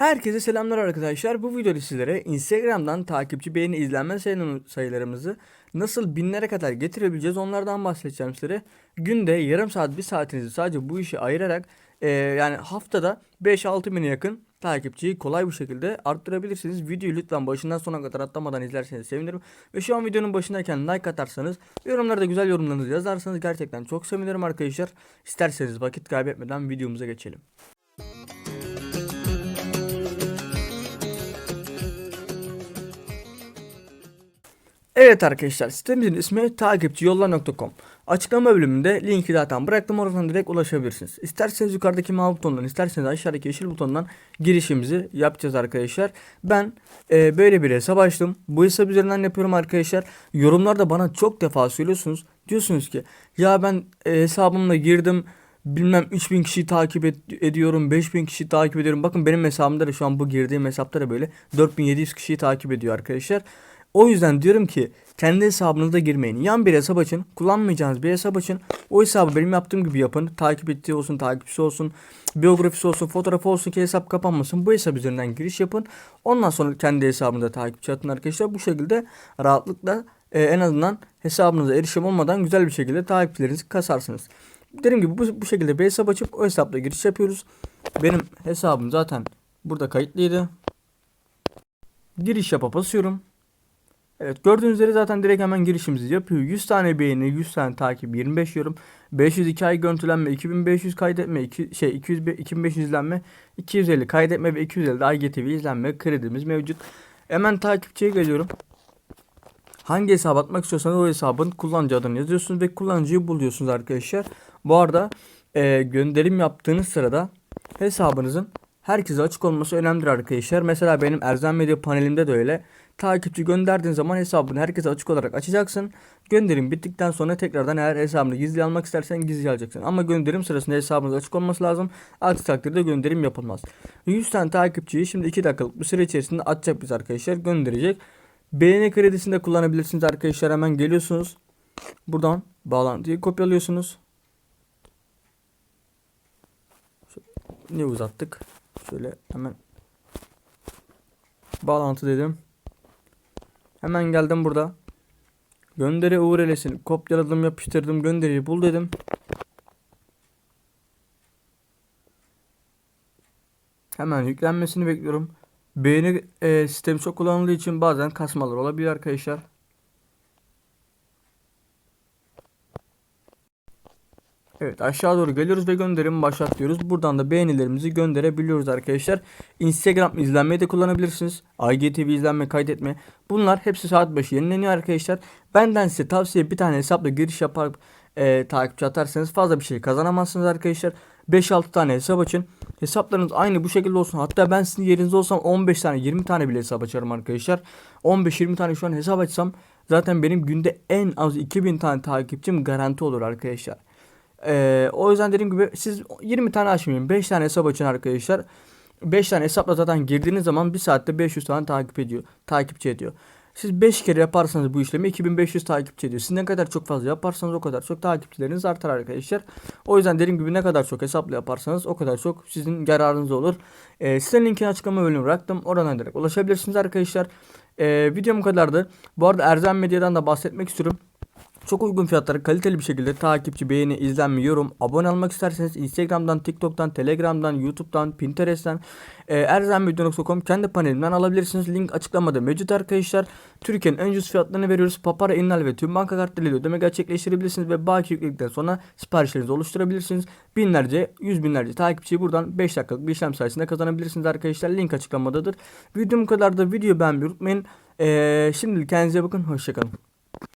Herkese selamlar arkadaşlar. Bu videoda sizlere Instagram'dan takipçi beğeni izlenme sayı- sayılarımızı nasıl binlere kadar getirebileceğiz onlardan bahsedeceğim sizlere. Günde yarım saat bir saatinizi sadece bu işe ayırarak e, yani haftada 5-6 bine yakın takipçiyi kolay bir şekilde arttırabilirsiniz. Videoyu lütfen başından sona kadar atlamadan izlerseniz sevinirim. Ve şu an videonun başındayken like atarsanız yorumlarda güzel yorumlarınızı yazarsanız gerçekten çok sevinirim arkadaşlar. İsterseniz vakit kaybetmeden videomuza geçelim. Evet arkadaşlar sitemizin ismi takipçiyollar.com Açıklama bölümünde linki zaten bıraktım oradan direkt ulaşabilirsiniz. İsterseniz yukarıdaki mavi butondan isterseniz aşağıdaki yeşil butondan girişimizi yapacağız arkadaşlar. Ben e, böyle bir hesap açtım. Bu hesap üzerinden yapıyorum arkadaşlar. Yorumlarda bana çok defa söylüyorsunuz. Diyorsunuz ki ya ben e, hesabımla girdim bilmem 3000 kişiyi takip ed- ediyorum 5000 kişiyi takip ediyorum. Bakın benim hesabımda da şu an bu girdiğim hesapta da böyle 4700 kişiyi takip ediyor arkadaşlar. O yüzden diyorum ki kendi hesabınıza girmeyin. Yan bir hesap açın. Kullanmayacağınız bir hesap açın. O hesabı benim yaptığım gibi yapın. Takip ettiği olsun, takipçisi olsun, biyografisi olsun, fotoğrafı olsun ki hesap kapanmasın. Bu hesap üzerinden giriş yapın. Ondan sonra kendi hesabınıza takipçi atın arkadaşlar. Bu şekilde rahatlıkla e, en azından hesabınıza erişim olmadan güzel bir şekilde takipçilerinizi kasarsınız. Dediğim gibi bu, bu şekilde bir hesap açıp o hesapla giriş yapıyoruz. Benim hesabım zaten burada kayıtlıydı. Giriş yapa basıyorum. Evet gördüğünüz üzere zaten direkt hemen girişimizi yapıyor. 100 tane beğeni, 100 tane takip, 25 yorum, 502 ay görüntülenme, 2500 kaydetme, 2, şey 200 be- 2500 izlenme, 250 kaydetme ve 250 de IGTV izlenme kredimiz mevcut. Hemen takipçiye geliyorum. Hangi hesap atmak istiyorsanız o hesabın kullanıcı adını yazıyorsunuz ve kullanıcıyı buluyorsunuz arkadaşlar. Bu arada e, gönderim yaptığınız sırada hesabınızın herkese açık olması önemlidir arkadaşlar. Mesela benim Erzen Medya panelimde de öyle. Takipçi gönderdiğin zaman hesabını herkese açık olarak açacaksın. Gönderim bittikten sonra tekrardan eğer hesabını gizli almak istersen gizli alacaksın. Ama gönderim sırasında hesabınız açık olması lazım. Aksi takdirde gönderim yapılmaz. 100 tane takipçiyi şimdi 2 dakikalık bir süre içerisinde atacak biz arkadaşlar gönderecek. Beğeni kredisini de kullanabilirsiniz arkadaşlar. Hemen geliyorsunuz. Buradan bağlantıyı kopyalıyorsunuz. Niye uzattık? Şöyle hemen bağlantı dedim. Hemen geldim burada. Gönderi URL'sini kopyaladım, yapıştırdım, gönderiyi bul dedim. Hemen yüklenmesini bekliyorum. Beğeni e, sistemi çok kullanıldığı için bazen kasmalar olabiliyor arkadaşlar. Evet aşağı doğru geliyoruz ve gönderimi başlat diyoruz. Buradan da beğenilerimizi gönderebiliyoruz arkadaşlar. Instagram izlenmeyi de kullanabilirsiniz. IGTV izlenme kaydetme. Bunlar hepsi saat başı yenileniyor arkadaşlar. Benden size tavsiye bir tane hesapla giriş yapar e, takipçi atarsanız fazla bir şey kazanamazsınız arkadaşlar. 5-6 tane hesap açın. Hesaplarınız aynı bu şekilde olsun. Hatta ben sizin yerinizde olsam 15 tane 20 tane bile hesap açarım arkadaşlar. 15-20 tane şu an hesap açsam zaten benim günde en az 2000 tane takipçim garanti olur arkadaşlar. Ee, o yüzden dediğim gibi siz 20 tane açmayın. 5 tane hesap açın arkadaşlar. 5 tane hesapla zaten girdiğiniz zaman 1 saatte 500 tane takip ediyor. Takipçi ediyor. Siz 5 kere yaparsanız bu işlemi 2500 takipçi ediyor. Siz ne kadar çok fazla yaparsanız o kadar çok takipçileriniz artar arkadaşlar. O yüzden dediğim gibi ne kadar çok hesapla yaparsanız o kadar çok sizin yararınız olur. Ee, size linkini açıklama bölümüne bıraktım. Oradan direkt ulaşabilirsiniz arkadaşlar. Ee, videom kadardı. Bu arada Erzen Medya'dan da bahsetmek istiyorum. Çok uygun fiyatlara kaliteli bir şekilde takipçi, beğeni, izlenme, yorum, abone olmak isterseniz Instagram'dan, TikTok'tan, Telegram'dan, YouTube'dan, Pinterest'ten, e, erzenmedya.com kendi panelimden alabilirsiniz. Link açıklamada mevcut arkadaşlar. Türkiye'nin en ucuz fiyatlarını veriyoruz. Papara, İnnal ve tüm banka kartlarıyla ödeme gerçekleştirebilirsiniz ve baki yükledikten sonra siparişlerinizi oluşturabilirsiniz. Binlerce, yüz binlerce takipçiyi buradan 5 dakikalık bir işlem sayesinde kazanabilirsiniz arkadaşlar. Link açıklamadadır. Videom kadar da video beğenmeyi unutmayın. E, şimdilik kendinize bakın. Hoşçakalın.